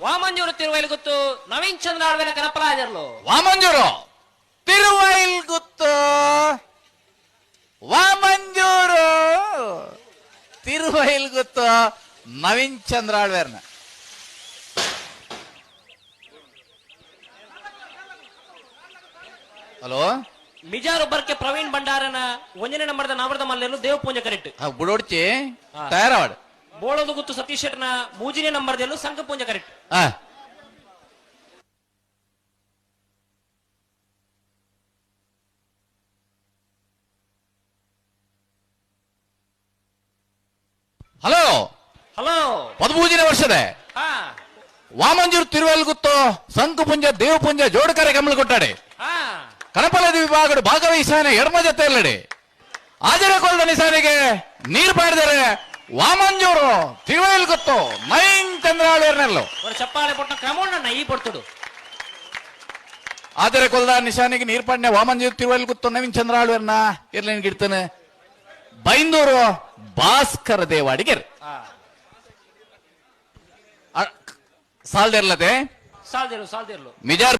ವಾಮಂಜೂರು ತಿರುವೈಲು ಗೊತ್ತು ನವೀನ್ ಚಂದ್ರ ಆಳ್ವೆನ ಕನಪಲಾಜರ್ಲು ವಾಮಂಜೂರು ತಿರುವೈಲ್ ಗುತ್ತು ವಾಮಂಜೂರು ತಿರುವೈಲ್ ಗುತ್ತು ನವೀನ್ ಚಂದ್ರ ಆಳ್ವೇರ್ನ ಹಲೋ ಮಿಜಾರು ಬರ್ಕೆ ಪ್ರವೀಣ್ ಭಂಡಾರನ ಒಂಜನೇ ನಂಬರ್ದ ನವರದ ಮಲ್ಲೆಲು ದೇವ ಪೂಜ ಕರೆಕ್ಟ್ ಬುಡೋಡ್ಚಿ ಹಾ. ತಯಾರವಾಡು ಬೋಳದು ಗುತ್ತು ಸತೀಶ್ ಶೆಟ್ಟರ್ನ ಮೂಜಿನೇ ನಂಬರ್ದೆಲ್ಲೂ ಸಂಘ ಪೂಜ ಕರೆಕ್ಟ್ ಹಲೋ. ಹಲೋ. ಪದಪೂಜನೆ ವರ್ಷದ. ಹಾ. ವಾಮಂಜೂರು ತಿರುವಲ್ಗುತ್ತು ಸಂಕುಪುಂಜ ದೇವಪುಂಜ ಜೋಡಕರೆ ಗಮನ ಕೊಟ್ಟಾಡೆ. ಹಾ. ಕನಪಲದ ವಿಭಾಗಡು ಭಾಗವಹಿಸಾನೆ ಎಡಮ ಜೊತೆ ಇಲ್ಲಡೆ ಆಜರ ಕೊಲ್ದ ನಿಸಾನಿಗೆ ನೀರು ಪಾಡಿದರೆ ವಾಮಂಜೂರು ತಿರುವಲ್ಗುತ್ತು ನೈನ್ ಚಂದ್ರಾಳೇರ್ನಲ್ಲು. ಒಂದು ಚಪ್ಪಾಳೆ ಪೊಟ್ಟ ಕ್ರಮೋಣ ಈ ಪಡ್ತುಡು ಆದರೆ ಕೊಲ್ದ ನಿಶಾನಿಗೆ ನೀರು ಪಾಡ್ನೆ ವಾಮಂಜೂರು ತಿರುವಲ್ಗುತ್ತು ನವೀನ್ ಚಂದ್ರಾಳೇರ್ನ. ಇರ್ಲೇನ್ ಗಿಡ್ತಾನೆ ಬೈಂದೂರು ಭಾಸ್ಕರ ದೇವಾಡಿಗೆರ್. ಹಾ. ಸಾಲ್ದಿರ್ಲತೆ? ಸಾಲ್ದಿರು ಸಾಲ್ದಿರ್ಲು. ಮಿಜಾರ್